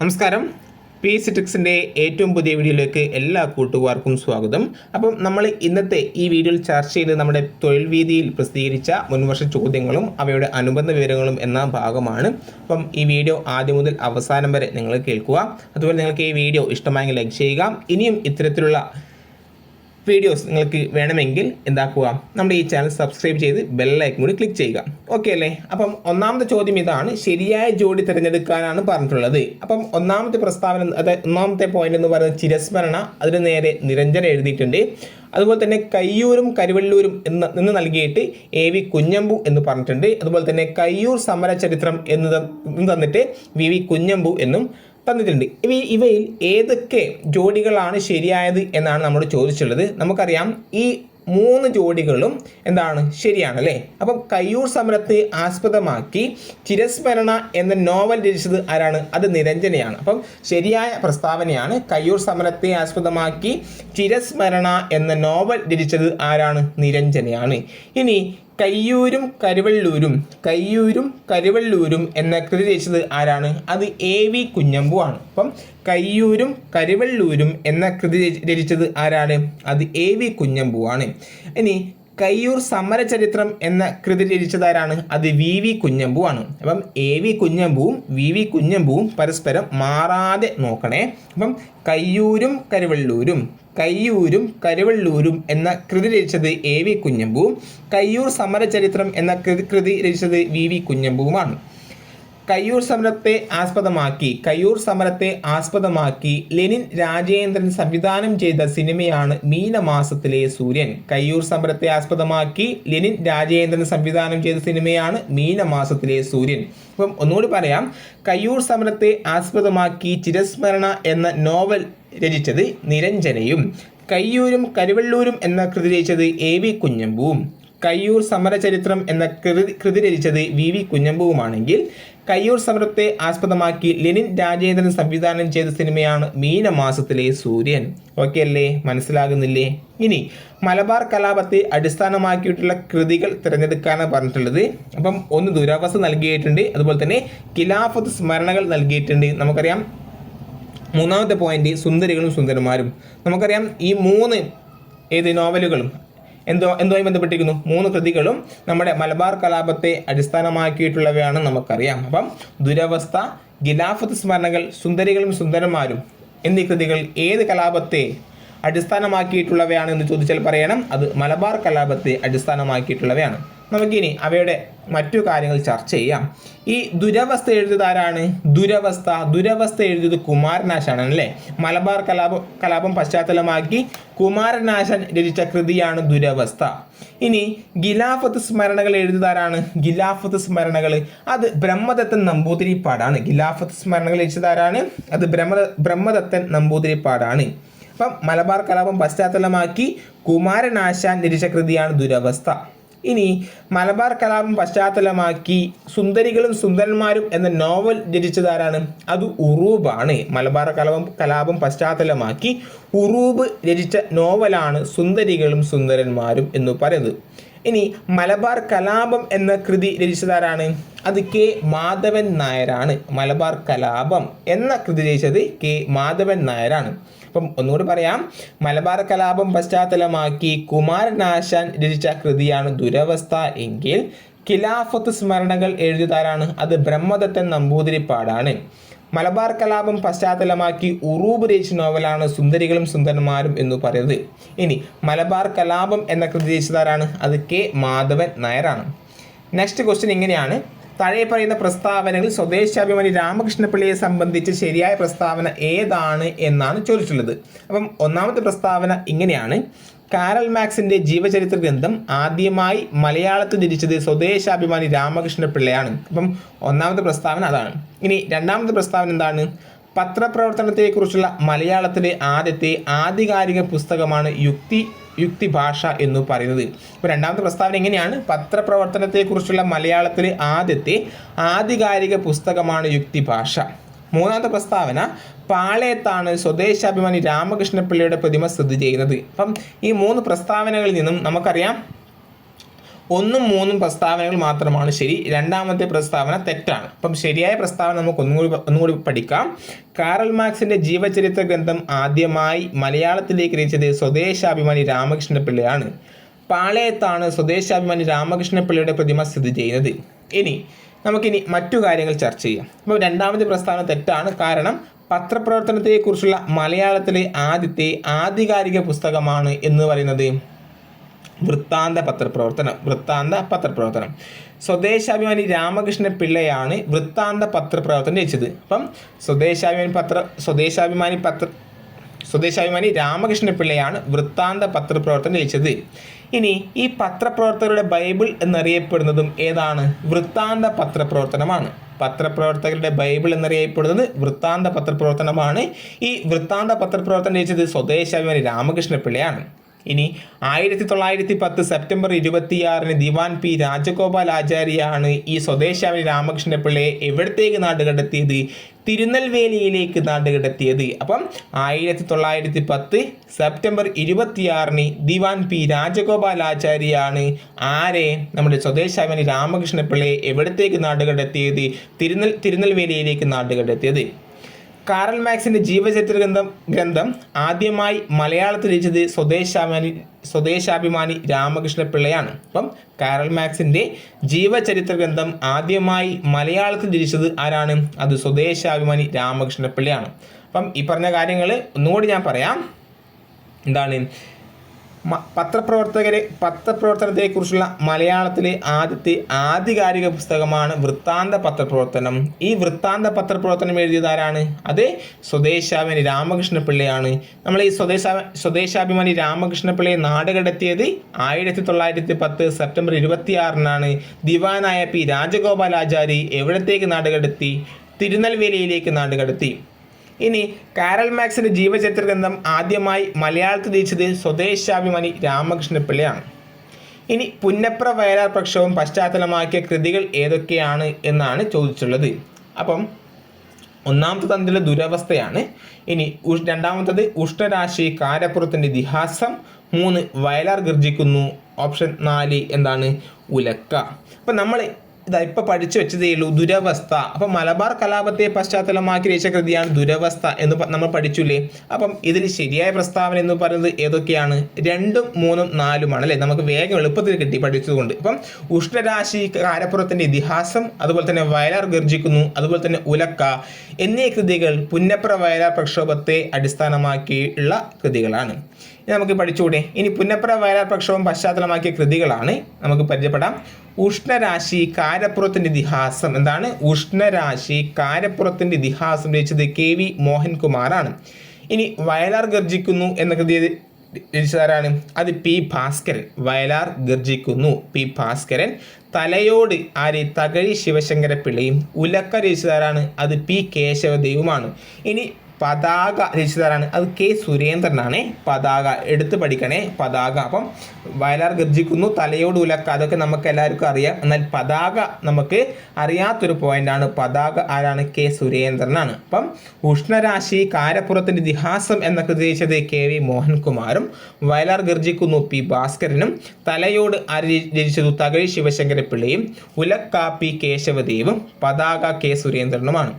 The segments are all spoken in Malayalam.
നമസ്കാരം. പി സിറ്റിക്സിന്റെ ഏറ്റവും പുതിയ വീഡിയോയിലേക്ക് എല്ലാ കൂട്ടുകാർക്കും സ്വാഗതം. അപ്പം നമ്മൾ ഇന്നത്തെ ഈ വീഡിയോയിൽ ചർച്ച ചെയ്ത് നമ്മുടെ തൊഴിൽ വീതിയിൽ പ്രസിദ്ധീകരിച്ച മുൻവർഷ ചോദ്യങ്ങളും അവയുടെ അനുബന്ധ വിവരങ്ങളും എന്ന ഭാഗമാണ്. അപ്പം ഈ വീഡിയോ ആദ്യം മുതൽ അവസാനം വരെ നിങ്ങൾ കേൾക്കുക. അതുപോലെ നിങ്ങൾക്ക് ഈ വീഡിയോ ഇഷ്ടമായെങ്കിൽ ലൈക്ക് ചെയ്യുക. ഇനിയും ഇത്തരത്തിലുള്ള വീഡിയോസ് നിങ്ങൾക്ക് വേണമെങ്കിൽ എന്താക്കുക? നമ്മുടെ ഈ ചാനൽ സബ്സ്ക്രൈബ് ചെയ്ത് ബെല്ലൈക്കും കൂടി ക്ലിക്ക് ചെയ്യുക. ഓക്കെ അല്ലേ? അപ്പം ഒന്നാമത്തെ ചോദ്യം ഇതാണ് ശരിയായ ജോഡി തിരഞ്ഞെടുക്കാനാണ് പറഞ്ഞിട്ടുള്ളത്. അപ്പം ഒന്നാമത്തെ പ്രസ്താവന അതായത് ഒന്നാമത്തെ പോയിന്റ് എന്ന് പറയുന്നത് ചിരസ്മരണ അതിന് നേരെ നിരഞ്ജന എഴുതിയിട്ടുണ്ട്. അതുപോലെ തന്നെ കയ്യൂരും കരുവള്ളൂരും എന്ന് നിന്ന് നൽകിയിട്ട് എ വി കുഞ്ഞമ്പു എന്ന് പറഞ്ഞിട്ടുണ്ട്. അതുപോലെ തന്നെ കയ്യൂർ സമര ചരിത്രം എന്ന് തന്നിട്ട് വി വി കുഞ്ഞമ്പു എന്നും തന്നിട്ടുണ്ട്. ഇവ ഇവയിൽ ഏതൊക്കെ ജോഡികളാണ് ശരിയായത് എന്നാണ് നമ്മൾ ചോദിച്ചുള്ളത് നമുക്കറിയാം ഈ മൂന്ന് ജോഡികളും എന്താണ് ശരിയാണ് അല്ലേ? അപ്പം കയ്യൂർ സമരത്തെ ആസ്പദമാക്കി ചിരസ്മരണ എന്ന നോവൽ രചിച്ചത് ആരാണ്? അത് നിരഞ്ജനയാണ്. അപ്പം ശരിയായ പ്രസ്താവനയാണ് കയ്യൂർ സമരത്തെ ആസ്പദമാക്കി ചിരസ്മരണ എന്ന നോവൽ രചിച്ചത് ആരാണ്? നിരഞ്ജനയാണ്. ഇനി കയ്യൂരും കരുവള്ളൂരും കയ്യൂരും കരുവള്ളൂരും എന്ന കൃതി രചിച്ചത് ആരാണ്? അത് എ വി കുഞ്ഞമ്പു ആണ്. അപ്പം കയ്യൂരും കരുവള്ളൂരും എന്ന കൃതി രചിച്ചത് ആരാണ്? അത് എ വി കുഞ്ഞമ്പു ആണ്. ഇനി കയ്യൂർ സമരചരിത്രം എന്ന കൃതി രചിച്ചതാരാണ് അത് വി വി കുഞ്ഞമ്പു ആണ്. അപ്പം എ വി കുഞ്ഞമ്പുവും വി വി കുഞ്ഞമ്പുവും പരസ്പരം മാറാതെ നോക്കണേ. അപ്പം കയ്യൂരും കരുവള്ളൂരും കയ്യൂരും കരുവള്ളൂരും എന്ന കൃതി രചിച്ചത് എ വി കുഞ്ഞമ്പുവും കയ്യൂർ സമരചരിത്രം എന്ന കൃതി കൃതി രചിച്ചത് വി വി കുഞ്ഞമ്പുവുമാണ്. കയ്യൂർ സമരത്തെ ആസ്പദമാക്കി കയ്യൂർ സമരത്തെ ആസ്പദമാക്കി ലെനിൻ രാജേന്ദ്രൻ സംവിധാനം ചെയ്ത സിനിമയാണ് മീനമാസത്തിലെ സൂര്യൻ. കയ്യൂർ സമരത്തെ ആസ്പദമാക്കി ലെനിൻ രാജേന്ദ്രൻ സംവിധാനം ചെയ്ത സിനിമയാണ് മീനമാസത്തിലെ സൂര്യൻ. അപ്പം ഒന്നുകൂടി പറയാം. കയ്യൂർ സമരത്തെ ആസ്പദമാക്കി ചിരസ്മരണ എന്ന നോവൽ രചിച്ചത് നിരഞ്ജനയും കയ്യൂരും കരുവള്ളൂരും എന്ന കൃതി രചിച്ചത് എ വി കുഞ്ഞമ്പുവും കയ്യൂർ സമരചരിത്രം എന്ന കൃതി കൃതി രചിച്ചത് വി വി കുഞ്ഞമ്പുവുമാണെങ്കിൽ കയ്യൂർ സമരത്തെ ആസ്പദമാക്കി ലെനിൻ രാജേന്ദ്രൻ സംവിധാനം ചെയ്ത സിനിമയാണ് മീനമാസത്തിലെ സൂര്യൻ. ഓക്കെ അല്ലേ? മനസ്സിലാകുന്നില്ലേ? ഇനി മലബാർ കലാപത്തെ അടിസ്ഥാനമാക്കിയിട്ടുള്ള കൃതികൾ തിരഞ്ഞെടുക്കാനാണ് പറഞ്ഞിട്ടുള്ളത്. അപ്പം ഒന്ന് ദുരാവസ്ഥ നൽകിയിട്ടുണ്ട്. അതുപോലെ തന്നെ ഖിലാഫത്ത് സ്മരണകൾ നൽകിയിട്ടുണ്ട്. നമുക്കറിയാം മൂന്നാമത്തെ പോയിന്റ് സുന്ദരികളും സുന്ദരന്മാരും. നമുക്കറിയാം ഈ മൂന്ന് ഏത് നോവലുകളും എന്തോ എന്തുമായി ബന്ധപ്പെട്ടിരിക്കുന്നു? മൂന്ന് കൃതികളും നമ്മുടെ മലബാർ കലാപത്തെ അടിസ്ഥാനമാക്കിയിട്ടുള്ളവയാണ് നമുക്കറിയാം. അപ്പം ദുരവസ്ഥ ഗിലാഫത്ത് സ്മരണകൾ സുന്ദരികളും സുന്ദരന്മാരും എന്നീ കൃതികൾ ഏത് കലാപത്തെ അടിസ്ഥാനമാക്കിയിട്ടുള്ളവയാണ് എന്ന് ചോദിച്ചാൽ പറയണം. അത് മലബാർ കലാപത്തെ അടിസ്ഥാനമാക്കിയിട്ടുള്ളവയാണ്. നമുക്കിനി അവയുടെ മറ്റു കാര്യങ്ങൾ ചർച്ച ചെയ്യാം. ഈ ദുരവസ്ഥ എഴുതിയത് ആരാണ്? ദുരവസ്ഥ. ദുരവസ്ഥ എഴുതിയത് കുമാരനാശാണ് അല്ലേ? മലബാർ കലാപം കലാപം പശ്ചാത്തലമാക്കി കുമാരനാശൻ രചിച്ച കൃതിയാണ് ദുരവസ്ഥ. ഇനി ഗിലാഫത്ത് സ്മരണകൾ എഴുതിയത് ആരാണ്? ഗിലാഫത്ത് സ്മരണകൾ. അത് ബ്രഹ്മദത്തൻ നമ്പൂതിരിപ്പാടാണ്. ഗിലാഫത്ത് സ്മരണകൾ രചിച്ചത് ആരാണ്? അത് ബ്രഹ്മ ബ്രഹ്മദത്തൻ നമ്പൂതിരിപ്പാടാണ്. അപ്പം മലബാർ കലാപം പശ്ചാത്തലമാക്കി കുമാരനാശാൻ രചിച്ച കൃതിയാണ് ദുരവസ്ഥ. ഇനി മലബാർ കലാപം പശ്ചാത്തലമാക്കി സുന്ദരികളും സുന്ദരന്മാരും എന്ന നോവൽ രചിച്ചതാരാണ് അത് ഉറൂബാണ്. മലബാർ കലാപം കലാപം പശ്ചാത്തലമാക്കി ഉറൂബ് രചിച്ച നോവലാണ് സുന്ദരികളും സുന്ദരന്മാരും എന്ന് പറയുന്നത്. ഇനി മലബാർ കലാപം എന്ന കൃതി രചിച്ചതാരാണ് അത് കെ മാധവൻ നായരാണ്. മലബാർ കലാപം എന്ന കൃതി രചിച്ചത് കെ മാധവൻ നായരാണ്. അപ്പം ഒന്നുകൂടി പറയാം. മലബാർ കലാപം പശ്ചാത്തലമാക്കി കുമാരനാശാൻ രചിച്ച കൃതിയാണ് ദുരവസ്ഥ എങ്കിൽ ഖിലാഫത്ത് സ്മരണകൾ എഴുതിയതാരാണ്? അത് ബ്രഹ്മദത്തൻ നമ്പൂതിരിപ്പാടാണ്. മലബാർ കലാപം പശ്ചാത്തലമാക്കി ഉറൂബ് രചിച്ച നോവലാണ് സുന്ദരികളും സുന്ദരന്മാരും എന്ന് പറയുന്നത്. ഇനി മലബാർ കലാപം എന്ന കൃതി രചിച്ചതാരാണ്? അത് കെ മാധവൻ നായരാണ്. നെക്സ്റ്റ് ക്വസ്റ്റ്യൻ ഇങ്ങനെയാണ്. താഴെ പറയുന്ന പ്രസ്താവനകളിൽ സ്വദേശാഭിമാനി രാമകൃഷ്ണപിള്ളയെ സംബന്ധിച്ച് ശരിയായ പ്രസ്താവന ഏതാണ് എന്നാണ് ചോദിച്ചിട്ടുള്ളത്. അപ്പം ഒന്നാമത്തെ പ്രസ്താവന ഇങ്ങനെയാണ്. കാരൽ മാക്സിന്റെ ജീവചരിത്ര ഗ്രന്ഥം ആദ്യമായി മലയാളത്തിൽ തിരിച്ചത് സ്വദേശാഭിമാനി രാമകൃഷ്ണപിള്ളയാണ്. അപ്പം ഒന്നാമത്തെ പ്രസ്താവന അതാണ്. ഇനി രണ്ടാമത്തെ പ്രസ്താവന എന്താണ്? പത്രപ്രവർത്തനത്തെക്കുറിച്ചുള്ള മലയാളത്തിലെ ആദ്യത്തെ ആധികാരിക പുസ്തകമാണ് യുക്തി യുക്തി ഭാഷ എന്ന് പറയുന്നത്. ഇപ്പോൾ രണ്ടാമത്തെ പ്രസ്താവന എങ്ങനെയാണ്? പത്രപ്രവർത്തനത്തെക്കുറിച്ചുള്ള മലയാളത്തിലെ ആദ്യത്തെ ആധികാരിക പുസ്തകമാണ് യുക്തി ഭാഷ. മൂന്നാമത്തെ പ്രസ്താവന പാളയത്താണ് സ്വദേശാഭിമാനി രാമകൃഷ്ണപിള്ളയുടെ പ്രതിമ സ്ഥിതി ചെയ്യുന്നത്. അപ്പം ഈ മൂന്ന് പ്രസ്താവനകളിൽ നിന്നും നമുക്കറിയാം ഒന്നും മൂന്നും പ്രസ്താവനകൾ മാത്രമാണ് ശരി. രണ്ടാമത്തെ പ്രസ്താവന തെറ്റാണ്. അപ്പം ശരിയായ പ്രസ്താവന നമുക്ക് ഒന്നുകൂടി ഒന്നുകൂടി പഠിക്കാം. കാറൽ മാർക്സിന്റെ ജീവചരിത്ര ഗ്രന്ഥം ആദ്യമായി മലയാളത്തിലേക്ക് രചിച്ചത് സ്വദേശാഭിമാനി രാമകൃഷ്ണ പിള്ളയാണ്. പാളയത്താണ് സ്വദേശാഭിമാനി രാമകൃഷ്ണ പിള്ളയുടെ പ്രതിമ സ്ഥിതി ചെയ്യുന്നത്. ഇനി നമുക്കിനി മറ്റു കാര്യങ്ങൾ ചർച്ച ചെയ്യാം. അപ്പോൾ രണ്ടാമത്തെ പ്രസ്താവന തെറ്റാണ്. കാരണം പത്രപ്രവർത്തനത്തെക്കുറിച്ചുള്ള മലയാളത്തിലെ ആദ്യത്തെ ആധികാരിക പുസ്തകമാണ് എന്ന് പറയുന്നത് വൃത്താന്ത പത്രപ്രവർത്തനം വൃത്താന്ത പത്രപ്രവർത്തനം. സ്വദേശാഭിമാനി രാമകൃഷ്ണ പിള്ളയാണ് വൃത്താന്ത പത്രപ്രവർത്തനം രചിച്ചത്. അപ്പം സ്വദേശാഭിമാനി പത്ര സ്വദേശാഭിമാനി പത്ര സ്വദേശാഭിമാനി രാമകൃഷ്ണ പിള്ളയാണ് വൃത്താന്ത പത്രപ്രവർത്തനം രചിച്ചത്. ഇനി ഈ പത്രപ്രവർത്തകരുടെ ബൈബിൾ എന്നറിയപ്പെടുന്നതും ഏതാണ്? വൃത്താന്ത പത്രപ്രവർത്തനമാണ്. പത്രപ്രവർത്തകരുടെ ബൈബിൾ എന്നറിയപ്പെടുന്നത് വൃത്താന്ത പത്രപ്രവർത്തനമാണ്. ഈ വൃത്താന്ത പത്രപ്രവർത്തനം രചിച്ചത് സ്വദേശാഭിമാനി രാമകൃഷ്ണ പിള്ളയാണ്. ഇനി ആയിരത്തി തൊള്ളായിരത്തി പത്ത് സെപ്റ്റംബർ ഇരുപത്തിയാറിന് ദിവാൻ പി രാജഗോപാൽ ആചാര്യയാണ് ഈ സ്വദേശാവി രാമകൃഷ്ണ പിള്ളയെ എവിടത്തേക്ക് നാടുകടത്തിയത് തിരുനെൽവേലിയിലേക്ക് നാടുകടത്തിയത് അപ്പം ആയിരത്തി തൊള്ളായിരത്തി പത്ത് സെപ്റ്റംബർ ഇരുപത്തിയാറിന് ദിവാൻ പി രാജഗോപാൽ ആചാര്യയാണ് ആരെ നമ്മുടെ സ്വദേശാവിന് രാമകൃഷ്ണ പിള്ളയെ എവിടത്തേക്ക് നാടുകടത്തിയത് തിരുനെൽ തിരുനെൽവേലിയിലേക്ക് നാട് കടത്തിയത് കാറൽ മാക്സിന്റെ ജീവചരിത്ര ഗ്രന്ഥം ഗ്രന്ഥം ആദ്യമായി മലയാളത്തിൽ രചിച്ചത് സ്വദേശാഭിമാനി സ്വദേശാഭിമാനി രാമകൃഷ്ണ പിള്ളയാണ്. അപ്പം കാറൽ മാക്സിന്റെ ജീവചരിത്ര ഗ്രന്ഥം ആദ്യമായി മലയാളത്തിൽ രചിച്ചത് ആരാണ്? അത് സ്വദേശാഭിമാനി രാമകൃഷ്ണ പിള്ളയാണ്. അപ്പം ഈ പറഞ്ഞ കാര്യങ്ങൾ ഒന്നുകൂടി ഞാൻ പറയാം. എന്താണ്? പത്രപ്രവർത്തകരെ പത്രപ്രവർത്തനത്തെക്കുറിച്ചുള്ള മലയാളത്തിലെ ആദ്യത്തെ ആധികാരിക പുസ്തകമാണ് വൃത്താന്ത പത്രപ്രവർത്തനം. ഈ വൃത്താന്ത പത്രപ്രവർത്തനം എഴുതിയതാരാണ് അത് സ്വദേശാഭിമാനി രാമകൃഷ്ണ പിള്ളയാണ് നമ്മൾ ഈ സ്വദേശാ സ്വദേശാഭിമാനി രാമകൃഷ്ണ പിള്ളയെ നാട് കടത്തിയത് ആയിരത്തി തൊള്ളായിരത്തി പത്ത് സെപ്റ്റംബർ ഇരുപത്തിയാറിനാണ്. ദിവാനായ പി രാജഗോപാലാചാരി എവിടത്തേക്ക് നാടുകടത്തി? തിരുനെൽവേലിയിലേക്ക് നാട് കടത്തി ഇനി കാരൽ മാക്സിന്റെ ജീവചരിത്ര ഗ്രന്ഥം ആദ്യമായി മലയാളത്തിൽ രചിച്ചത് സ്വദേശാഭിമാനി രാമകൃഷ്ണ പിള്ളയാണ്. ഇനി പുന്നപ്ര വയലാർ പ്രക്ഷോഭം പശ്ചാത്തലമാക്കിയ കൃതികൾ ഏതൊക്കെയാണ് എന്നാണ് ചോദിച്ചുള്ളത് അപ്പം ഒന്നാമത്തെ തന്നിലെ ദുരവസ്ഥയാണ്. ഇനി രണ്ടാമത്തത് ഉഷ്ണരാശി കാരപ്പുറത്തിന്റെ ഇതിഹാസം. മൂന്ന് വയലാർ ഗർജിക്കുന്നു. ഓപ്ഷൻ നാല് എന്താണ്? ഉലക്ക. അപ്പം നമ്മൾ ഇതാ ഇപ്പൊ പഠിച്ചു വെച്ചതേ ഉള്ളൂ ദുരവസ്ഥ. അപ്പം മലബാർ കലാപത്തെ പശ്ചാത്തലമാക്കി രചിച്ച കൃതിയാണ് ദുരവസ്ഥ എന്ന് നമ്മൾ പഠിച്ചില്ലേ? അപ്പം ഇതിൽ ശരിയായ പ്രസ്താവന എന്ന് പറയുന്നത് ഏതൊക്കെയാണ്? രണ്ടും മൂന്നും നാലുമാണ് അല്ലേ? നമുക്ക് വേഗം എളുപ്പത്തിൽ കിട്ടി പഠിച്ചതുകൊണ്ട്. അപ്പം ഉഷ്ണരാശി കാരപ്പുറത്തിന്റെ ഇതിഹാസം അതുപോലെ തന്നെ വയലാർ ഗർജിക്കുന്നു അതുപോലെ തന്നെ ഉലക്ക എന്നീ കൃതികൾ പുന്നപ്ര വയലാർ പ്രക്ഷോഭത്തെ അടിസ്ഥാനമാക്കിയുള്ള കൃതികളാണ്. നമുക്ക് പഠിച്ചുകൂടെ? ഇനി പുന്നപ്ര വയലാർ പ്രക്ഷോഭം പശ്ചാത്തലമാക്കിയ കൃതികളാണ് നമുക്ക് പരിചയപ്പെടാം. ഉഷ്ണരാശി കാരപ്പുറത്തിന്റെ ഇതിഹാസം എന്താണ്? ഉഷ്ണരാശി കാരപ്പുറത്തിന്റെ ഇതിഹാസം രചിച്ചത് കെ വി മോഹൻകുമാറാണ്. ഇനി വയലാർ ഗർജിക്കുന്നു എന്ന കൃതി രചിച്ചതാരാണ്? അത് പി ഭാസ്കരൻ. വയലാർ ഗർജിക്കുന്നു. പി ഭാസ്കരൻ. തലയോട് ആര്? തകഴി ശിവശങ്കര പിള്ളയും ഉലക്ക രചിച്ചതാരാണ്? അത് പി കേശവദേവുമാണ് ഇനി പതാക രചിതാരാണ് അത് കെ സുരേന്ദ്രനാണ്. പതാക എടുത്ത് പഠിക്കണേ പതാക. അപ്പം വയലാർ ഗർജിക്കുന്നു തലയോട് ഉലക്ക. അതൊക്കെ നമുക്ക് എല്ലാവർക്കും അറിയാം. എന്നാൽ പതാക നമുക്ക് അറിയാത്തൊരു പോയിന്റാണ് പതാക ആരാണ്? കെ സുരേന്ദ്രനാണ്. അപ്പം ഉഷ്ണരാശി കാരപ്പുറത്തിന്റെ ഇതിഹാസം എന്ന കൃതി കെ വി മോഹൻകുമാറും വയലാർ ഗർജിക്കുന്നു പി ഭാസ്കരനും തലയോട് ആര് രചിച്ചതു തകഴി ശിവശങ്കര പിള്ളയും ഉലക്ക പി കേശവദേവും പതാക കെ സുരേന്ദ്രനുമാണ്.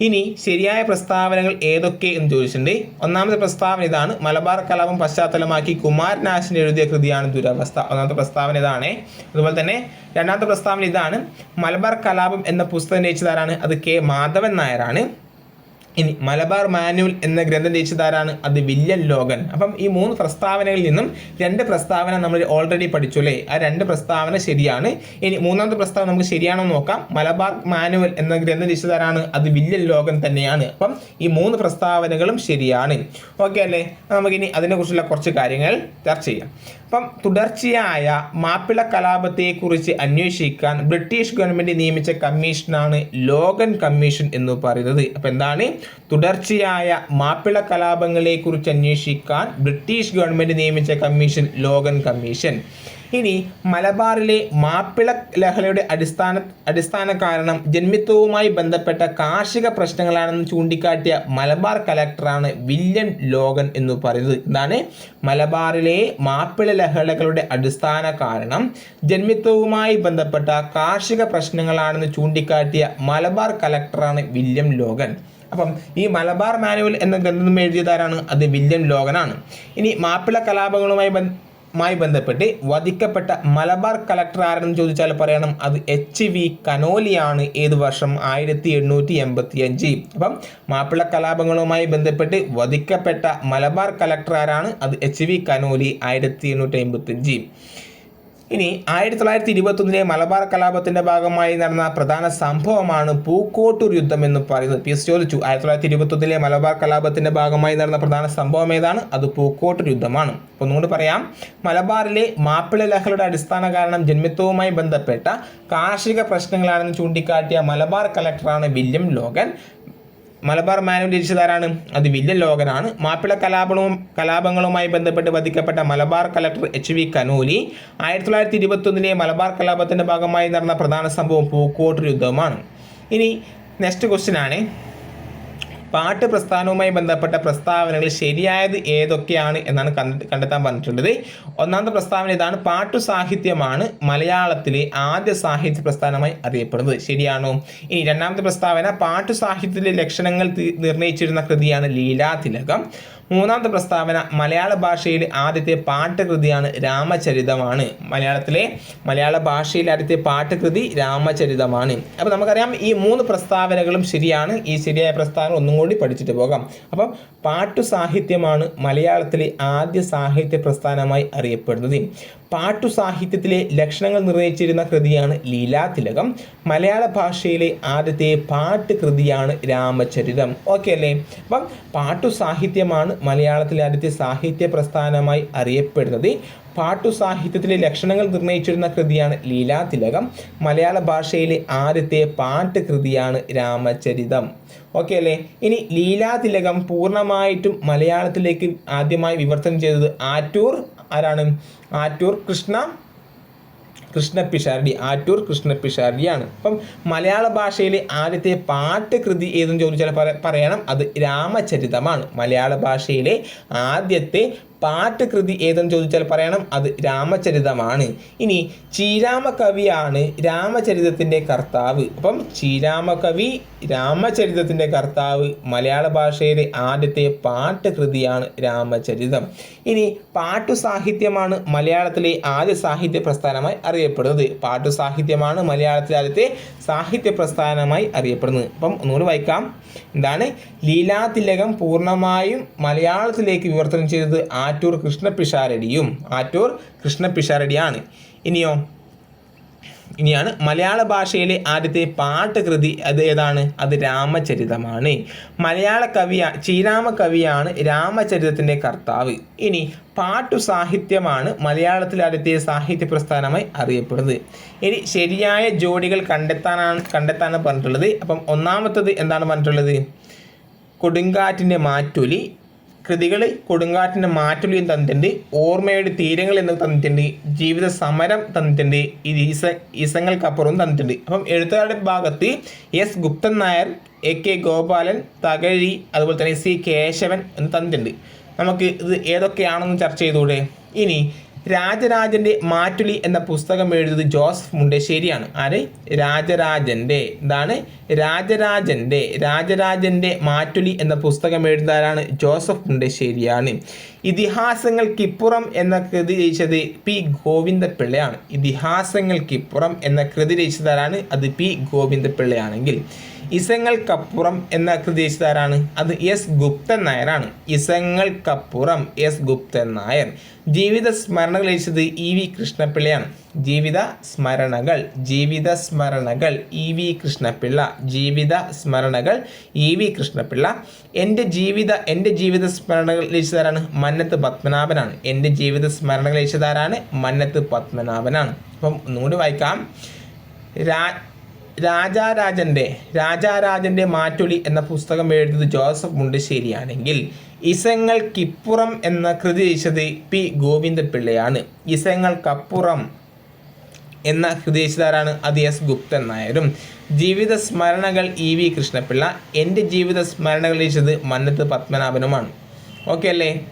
ഇനി ശരിയായ പ്രസ്താവനകൾ ഏതൊക്കെ എന്ന് ചോദിച്ചിട്ടുണ്ട്. ഒന്നാമത്തെ പ്രസ്താവന ഇതാണ്. മലബാർ കലാപം പശ്ചാത്തലമാക്കി കുമാരനാശൻ എഴുതിയ കൃതിയാണ് ദുരവസ്ഥ. ഒന്നാമത്തെ പ്രസ്താവന ഇതാണ്. അതുപോലെ തന്നെ രണ്ടാമത്തെ പ്രസ്താവന ഇതാണ്. മലബാർ കലാപം എന്ന പുസ്തകം രചിച്ചതാരാണ്? അത് കെ. മാധവൻ നായരാണ്. ഇനി മലബാർ മാനുവൽ എന്ന ഗ്രന്ഥം രചിച്ചതാരാണ്? അത് വില്യൻ ലോഗൻ. അപ്പം ഈ മൂന്ന് പ്രസ്താവനകളിൽ നിന്നും രണ്ട് പ്രസ്താവന നമ്മൾ ഓൾറെഡി പഠിച്ചു അല്ലേ? ആ രണ്ട് പ്രസ്താവന ശരിയാണ്. ഇനി മൂന്നാമത്തെ പ്രസ്താവന നമുക്ക് ശരിയാണോ നോക്കാം. മലബാർ മാനുവൽ എന്ന ഗ്രന്ഥം രചിച്ചതാരാണ്? അത് വില്യൻ ലോഗൻ തന്നെയാണ്. അപ്പം ഈ മൂന്ന് പ്രസ്താവനകളും ശരിയാണ്. ഓക്കെ അല്ലേ? നമുക്കിനി അതിനെക്കുറിച്ചുള്ള കുറച്ച് കാര്യങ്ങൾ ചർച്ച ചെയ്യാം. അപ്പം തുടർച്ചയായ മാപ്പിള കലാപത്തെക്കുറിച്ച് അന്വേഷിക്കാൻ ബ്രിട്ടീഷ് ഗവൺമെന്റ് നിയമിച്ച കമ്മീഷനാണ് ലോഗൻ കമ്മീഷൻ എന്ന് പറയുന്നത്. അപ്പം എന്താണ്? തുടർച്ചയായ മാപ്പിള കലാപങ്ങളെക്കുറിച്ച് അന്വേഷിക്കാൻ ബ്രിട്ടീഷ് ഗവൺമെന്റ് നിയമിച്ച കമ്മീഷൻ ലോഗൻ കമ്മീഷൻ. ഇനി മലബാറിലെ മാപ്പിള ലഹളയുടെ അടിസ്ഥാന അടിസ്ഥാന കാരണം ജന്മിത്വവുമായി ബന്ധപ്പെട്ട കാർഷിക പ്രശ്നങ്ങളാണെന്ന് ചൂണ്ടിക്കാട്ടിയ മലബാർ കലക്ടറാണ് വില്യം ലോഗൻ എന്ന് പറയുന്നത്. എന്താണ് മലബാറിലെ മാപ്പിള ലഹളകളുടെ അടിസ്ഥാന കാരണം ജന്മിത്വവുമായി ബന്ധപ്പെട്ട കാർഷിക പ്രശ്നങ്ങളാണെന്ന് ചൂണ്ടിക്കാട്ടിയ മലബാർ കലക്ടറാണ് വില്യം ലോഗൻ. അപ്പം ഈ മലബാർ മാനുവൽ എന്ന ഗ്രന്ഥം എഴുതിയതാരാണ് അത് വില്യം ലോകനാണ് ഇനി മാപ്പിള കലാപങ്ങളുമായി മായി ബന്ധപ്പെട്ട് വധിക്കപ്പെട്ട മലബാർ കളക്ടർ ആരെന്ന് ചോദിച്ചാൽ പറയണം. അത് എച്ച് വി കനോലിയാണ്. ഏത് വർഷം? ആയിരത്തി എണ്ണൂറ്റി എൺപത്തി അഞ്ച് അപ്പം മാപ്പിള കലാപങ്ങളുമായി ബന്ധപ്പെട്ട് വധിക്കപ്പെട്ട മലബാർ കളക്ടർ ആരാണ്? അത് എച്ച് വി കനോലി. ആയിരത്തി എണ്ണൂറ്റി എൺപത്തി അഞ്ച് ഇനി ആയിരത്തി തൊള്ളായിരത്തി ഇരുപത്തൊന്നിലെ മലബാർ കലാപത്തിന്റെ ഭാഗമായി നടന്ന പ്രധാന സംഭവമാണ് പൂക്കോട്ടൂർ യുദ്ധം എന്ന് പറയുന്നത്. പി എസ് ചോദിച്ചു. ആയിരത്തി തൊള്ളായിരത്തി ഇരുപത്തൊന്നിലെ മലബാർ കലാപത്തിന്റെ ഭാഗമായി നടന്ന പ്രധാന സംഭവം ഏതാണ്? അത് പൂക്കോട്ടൂർ യുദ്ധമാണ്. അപ്പോൾ ഒന്നുകൂടി പറയാം. മലബാറിലെ മാപ്പിള ലഹളയുടെ അടിസ്ഥാന കാരണം ജന്മിത്വവുമായി ബന്ധപ്പെട്ട കാർഷിക പ്രശ്നങ്ങളാണെന്ന് ചൂണ്ടിക്കാട്ടിയ മലബാർ കലക്ടറാണ് വില്യം ലോഗൻ. മലബാർ മാനുവൽ രചിച്ചതാരാണ് അത് വില്യം ലോകനാണ് മാപ്പിള കലാപങ്ങളും കലാപങ്ങളുമായി ബന്ധപ്പെട്ട് വധിക്കപ്പെട്ട Malabar collector H V Conolly ആയിരത്തി തൊള്ളായിരത്തി ഇരുപത്തൊന്നിലെ മലബാർ കലാപത്തിന്റെ ഭാഗമായി നടന്ന പ്രധാന സംഭവം പൂക്കോട്ട് യുദ്ധമാണ് ഇനി നെക്സ്റ്റ് ക്വസ്റ്റ്യൻ ആണ്. പാട്ട് പ്രസ്ഥാനവുമായി ബന്ധപ്പെട്ട പ്രസ്താവനകൾ ശരിയായത് ഏതൊക്കെയാണ് എന്നാണ് കണ്ടെത്താൻ പറഞ്ഞിട്ടുള്ളത് ഒന്നാമത്തെ പ്രസ്താവന ഇതാണ്. പാട്ടു സാഹിത്യമാണ് മലയാളത്തിലെ ആദ്യ സാഹിത്യ പ്രസ്ഥാനമായി അറിയപ്പെടുന്നത്. ശരിയാണോ? ഇനി രണ്ടാമത്തെ പ്രസ്താവന പാട്ടു സാഹിത്യത്തിലെ ലക്ഷണങ്ങൾ നിർണയിച്ചിരുന്ന കൃതിയാണ് ലീലാതിലകം. മൂന്നാമത്തെ പ്രസ്താവന മലയാള ഭാഷയിലെ ആദ്യത്തെ പാട്ടുകൃതിയാണ് രാമചരിതമാണ്. മലയാളത്തിലെ മലയാള ഭാഷയിലെ ആദ്യത്തെ പാട്ടുകൃതി രാമചരിതമാണ്. അപ്പോൾ നമുക്കറിയാം ഈ മൂന്ന് പ്രസ്താവനകളും ശരിയാണ്. ഈ ശരിയായ പ്രസ്താവന ഒന്നും കൂടി പഠിച്ചിട്ട് പോകാം. അപ്പം പാട്ടു സാഹിത്യമാണ് മലയാളത്തിലെ ആദ്യ സാഹിത്യ പ്രസ്ഥാനമായി അറിയപ്പെടുന്നത്. പാട്ടു സാഹിത്യത്തിലെ ലക്ഷണങ്ങൾ നിർണയിച്ചിരുന്ന കൃതിയാണ് ലീലാതിലകം. മലയാള ഭാഷയിലെ ആദ്യത്തെ പാട്ട് കൃതിയാണ് രാമചരിതം. ഓക്കെ അല്ലേ? അപ്പം പാട്ടു സാഹിത്യമാണ് മലയാളത്തിലെ ആദ്യത്തെ സാഹിത്യ പ്രസ്ഥാനമായി അറിയപ്പെടുന്നത്. പാട്ടു സാഹിത്യത്തിലെ ലക്ഷണങ്ങൾ നിർണയിച്ചിരുന്ന കൃതിയാണ് ലീലാതിലകം. മലയാള ഭാഷയിലെ ആദ്യത്തെ പാട്ട് കൃതിയാണ് രാമചരിതം. ഓക്കെ അല്ലേ? ഇനി ലീലാതിലകം പൂർണമായിട്ടും മലയാളത്തിലേക്ക് ആദ്യമായി വിവർത്തനം ചെയ്തത് ആറ്റൂർ ആരാണ്? ആറ്റൂർ കൃഷ്ണ കൃഷ്ണ പിഷാരടി ആറ്റൂർ കൃഷ്ണ പിഷാരടിയാണ് അപ്പം മലയാള ഭാഷയിലെ ആദ്യത്തെ പാട്ട് കൃതി ഏതെന്ന് ചോദിച്ചാൽ പറയണം. അത് രാമചരിതമാണ്. മലയാള ഭാഷയിലെ ആദ്യത്തെ പാട്ട് കൃതി ഏതെന്ന് ചോദിച്ചാൽ പറയണം അത് രാമചരിതമാണ്. ഇനി ചീരാമ കവിയാണ് രാമചരിതത്തിന്റെ കർത്താവ്. അപ്പം ചീരാമ കവി രാമചരിതത്തിന്റെ കർത്താവ് മലയാള ഭാഷയിലെ ആദ്യത്തെ പാട്ട് കൃതിയാണ് രാമചരിതം. ഇനി പാട്ടു സാഹിത്യമാണ് മലയാളത്തിലെ ആദ്യ സാഹിത്യ പ്രസ്ഥാനമായി അറിയപ്പെടുന്നത്. പാട്ടു സാഹിത്യമാണ് മലയാളത്തിലെ ആദ്യത്തെ സാഹിത്യ പ്രസ്ഥാനമായി അറിയപ്പെടുന്നത്. അപ്പം ഒന്നുകൂടി വായിക്കാം. എന്താണ്? ലീലാതിലകം പൂർണമായും മലയാളത്തിലേക്ക് വിവർത്തനം ചെയ്തത് ആറ്റൂർ കൃഷ്ണപിഷാരടിയും ആറ്റൂർ കൃഷ്ണപിഷാരടിയാണ്. ഇനിയോ? ഇനിയാണ് മലയാള ഭാഷയിലെ ആദ്യത്തെ പാട്ടുകൃതി അത് ഏതാണ്? അത് രാമചരിതമാണ്. മലയാള കവിയ ചീരാമ കവിയാണ് രാമചരിതത്തിന്റെ കർത്താവ്. ഇനി പാട്ടു സാഹിത്യമാണ് മലയാളത്തിലെ ആദ്യത്തെ സാഹിത്യ പ്രസ്ഥാനമായി അറിയപ്പെടുന്നത്. ഇനി ശരിയായ ജോഡികൾ കണ്ടെത്താനാണ് കണ്ടെത്താനാണ് പറഞ്ഞിട്ടുള്ളത്. അപ്പം ഒന്നാമത്തത് എന്താണ് പറഞ്ഞിട്ടുള്ളത്? കൊടുങ്കാറ്റിന്റെ മാറ്റൊലി കൃതികൾ കൊടുങ്കാറ്റിന്റെ മാറ്റൊലിയും തന്നിട്ടുണ്ട് ഓർമ്മയുടെ തീരങ്ങൾ എന്ന് തന്നിട്ടുണ്ട് ജീവിത സമരം തന്നിട്ടുണ്ട് ഇത് ഈസ ഈസങ്ങൾക്കപ്പുറവും തന്നിട്ടുണ്ട്. അപ്പം എഴുത്തുകാരുടെ ഭാഗത്ത് S Guptan Nair A K Gopalan Thakazhi അതുപോലെ തന്നെ സി കേശവൻ എന്ന് തന്നിട്ടുണ്ട്. നമുക്ക് ഇത് ഏതൊക്കെയാണെന്ന് ചർച്ച ചെയ്തുകൂടെ? ഇനി രാജരാജന്റെ മാറ്റുലി എന്ന പുസ്തകം എഴുതിയത് ജോസഫ് മുണ്ടശ്ശേരിയാണ്. ആര്? രാജരാജന്റെ എന്താണ് രാജരാജന്റെ രാജരാജന്റെ മാറ്റുലി എന്ന പുസ്തകം എഴുതാനാണ് ജോസഫ് മുണ്ടശ്ശേരിയാണ്. ഇതിഹാസങ്ങൾക്കിപ്പുറം എന്ന കൃതി രചിച്ചത് പി ഗോവിന്ദപിള്ളയാണ്. ഇതിഹാസങ്ങൾക്കിപ്പുറം എന്ന കൃതി രചിച്ചതാരാണ് അത് പി ഗോവിന്ദപിള്ളയാണെങ്കിൽ. ഇസങ്ങൾക്കപ്പുറം എന്ന കൃതി രചിച്ചതാരാണ് അത് എസ് ഗുപ്തൻ നായരാണ്. ഇസങ്ങൾക്കപ്പുറം എസ് ഗുപ്തൻ നായർ. ജീവിത സ്മരണകൾ രചിച്ചത് ഇ വി കൃഷ്ണപിള്ളയാണ്. ജീവിത സ്മരണകൾ ജീവിത സ്മരണകൾ ഇ വി കൃഷ്ണപിള്ള. ജീവിത സ്മരണകൾ ഇ വി കൃഷ്ണപിള്ള. എന്റെ ജീവിത എന്റെ ജീവിത സ്മരണകൾ രചിച്ചതാരാണ് മന്നത്ത് പത്മനാഭനാണ്. എന്റെ ജീവിത സ്മരണകൾ രചിച്ചതാരാണ് മന്നത്ത് പത്മനാഭനാണ്. അപ്പം ഒന്നുകൂടി വായിക്കാം. രാ രാജാരാജന്റെ രാജാരാജന്റെ മാറ്റൊലി എന്ന പുസ്തകം എഴുതിയത് ജോസഫ് മുണ്ടശ്ശേരിയാണെങ്കിൽ ഇസങ്ങൾക്കിപ്പുറം എന്ന കൃതി രചിച്ചത് പി ഗോവിന്ദപിള്ളയാണ്. ഇസങ്ങൾക്കപ്പുറം എന്ന ഹൃദയശിതാരാണ് അത് എസ് ഗുപ്തൻ നായരും. ജീവിത സ്മരണകൾ ഇ വി കൃഷ്ണപിള്ള. എന്റെ ജീവിത സ്മരണകൾ രചിച്ചത് മന്നത്ത് പത്മനാഭനുമാണ്. ഓക്കെ അല്ലേ?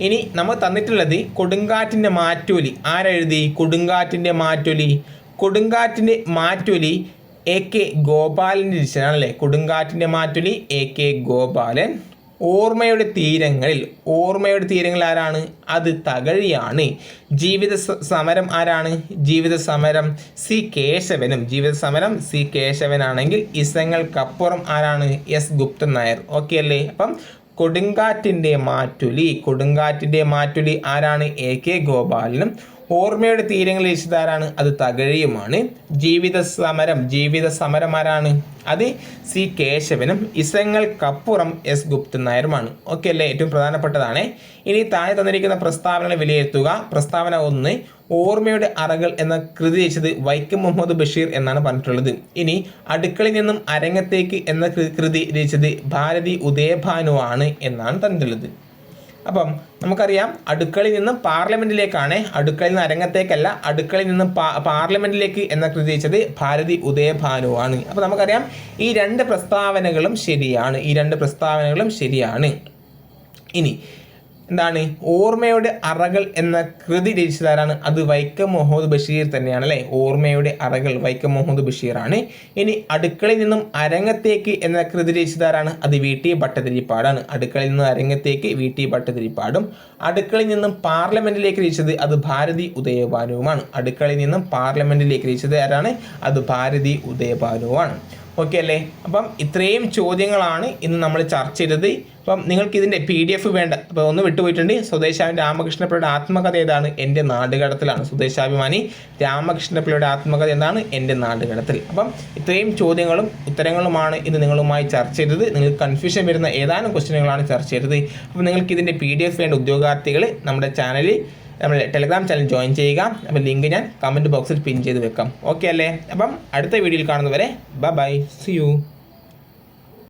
ഇനി നമ്മൾ തന്നിട്ടുള്ളത് കൊടുങ്കാറ്റിന്റെ മാറ്റൊലി. ആരെഴുതി? കൊടുങ്കാറ്റിന്റെ മാറ്റൊലി കൊടുങ്കാറ്റിന്റെ മാറ്റൊലി എ കെ ഗോപാലന്റെ രചനയാണ് കൊടുങ്കാറ്റിന്റെ മാറ്റൊലി എ കെ ഗോപാലൻ. ഓർമ്മയുടെ തീരങ്ങളിൽ ഓർമ്മയുടെ തീരങ്ങൾ ആരാണ്? അത് തകഴിയാണ്. ജീവിത സമരം ആരാണ്? ജീവിത സമരം സി കേശവനും. ജീവിത സമരം സി കേശവനാണെങ്കിൽ ഇസങ്ങൾക്കപ്പുറം ആരാണ്? എസ് ഗുപ്തൻ നായർ. ഓക്കെ അല്ലേ? അപ്പം കൊടുങ്കാറ്റിന്റെ മാറ്റുലി കൊടുങ്കാറ്റിന്റെ മാറ്റുലി ആരാണ്? എ കെ ഗോപാലനും. ഓർമ്മയുടെ തീരങ്ങൾ രചിച്ചതാരാണ് അത് തകഴിയുമാണ്. ജീവിത സമരം ജീവിത സമരം ആരാണ് അത് സി കേശവനും ഇസങ്ങൾക്കപ്പുറം എസ് ഗുപ്ത നായരുമാണ്. ഓക്കെ അല്ലേ? ഏറ്റവും പ്രധാനപ്പെട്ടതാണ്. ഇനി താഴെ തന്നിരിക്കുന്ന പ്രസ്താവനകൾ വിലയിരുത്തുക. പ്രസ്താവന ഒന്ന് ഓർമ്മയുടെ അറകൾ എന്ന കൃതി രചിച്ചത് വൈക്കം മുഹമ്മദ് ബഷീർ എന്നാണ് പറഞ്ഞിട്ടുള്ളത്. ഇനി അടുക്കളയിൽ നിന്നും അരങ്ങത്തേക്ക് എന്ന കൃതി രചിച്ചത് ഭാരതി ഉദയഭാനു ആണ് എന്നാണ് തന്നിട്ടുള്ളത്. അപ്പം നമുക്കറിയാം അടുക്കളയിൽ നിന്നും പാർലമെന്റിലേക്കാണ് അടുക്കളയിൽ നിന്ന് അരങ്ങത്തേക്കല്ല അടുക്കളയിൽ നിന്നും പാ- പാർലമെന്റിലേക്ക് എന്ന കൃതി ഭാരതി ഉദയഭാനുവാണ്. അപ്പോൾ നമുക്കറിയാം ഈ രണ്ട് പ്രസ്താവനകളും ശരിയാണ് ഈ രണ്ട് പ്രസ്താവനകളും ശരിയാണ്. ഇനി എന്താണ്? ഓർമ്മയുടെ അറകൾ എന്ന കൃതി രചിച്ചതാരാണ്? അത് വൈക്കം മുഹമ്മദ് ബഷീർ തന്നെയാണ് അല്ലേ? ഓർമ്മയുടെ അറകൾ വൈക്കം മുഹമ്മദ് ബഷീറാണ്. ഇനി അടുക്കളയിൽ നിന്നും അരങ്ങത്തേക്ക് എന്ന കൃതി രചിച്ചതാരാണ്? അത് വി. ടി. ഭട്ടതിരിപ്പാടാണ്. അടുക്കളയിൽ നിന്നും അരങ്ങത്തേക്ക് വി. ടി. ഭട്ടതിരിപ്പാടും. അടുക്കളയിൽ നിന്നും പാർലമെന്റിലേക്ക് രചിച്ചത് അത് ഭാരതി ഉദയഭാനുവുമാണ്. അടുക്കളയിൽ നിന്നും പാർലമെന്റിലേക്ക് രചിച്ചത് ആരാണ്? അത് ഭാരതി ഉദയഭാനുവാണ്. ഓക്കെ അല്ലേ അപ്പം ഇത്രയും ചോദ്യങ്ങളാണ് ഇന്ന് നമ്മൾ ചർച്ച ചെയ്തത്. അപ്പം നിങ്ങൾക്ക് ഇതിന്റെ പി ഡി എഫ് വേണ്ട. അപ്പോൾ ഒന്ന് വിട്ടുപോയിട്ടുണ്ട്. സ്വദേശാഭി രാമകൃഷ്ണപിള്ളയുടെ ആത്മകഥ ഏതാണ്? എന്റെ നാടുകടത്തിലാണ്. സ്വദേശാഭിമാനി രാമകൃഷ്ണപിള്ളയുടെ ആത്മകഥ എന്താണ്? എന്റെ നാടുകടത്തിൽ. അപ്പം ഇത്രയും ചോദ്യങ്ങളും ഉത്തരങ്ങളുമാണ് ഇന്ന് നിങ്ങളുമായി ചർച്ച ചെയ്തത്. നിങ്ങൾക്ക് കൺഫ്യൂഷൻ വരുന്ന ഏതാനും ക്വസ്റ്റ്യനുകളാണ് ചർച്ച ചെയ്തത്. അപ്പം നിങ്ങൾക്ക് ഇതിന്റെ പി ഡി എഫ് വേണ്ട ഉദ്യോഗാർത്ഥികൾ നമ്മുടെ ചാനലിൽ നമ്മുടെ ടെലഗ്രാം ചാനൽ ജോയിൻ ചെയ്യുക. അപ്പോൾ ലിങ്ക് ഞാൻ കമന്റ് ബോക്സിൽ പിൻ ചെയ്ത് വെക്കാം. ഓക്കെ അല്ലേ? അപ്പം അടുത്ത വീഡിയോയിൽ കാണുന്നവരെ ബൈ ബൈ സി യു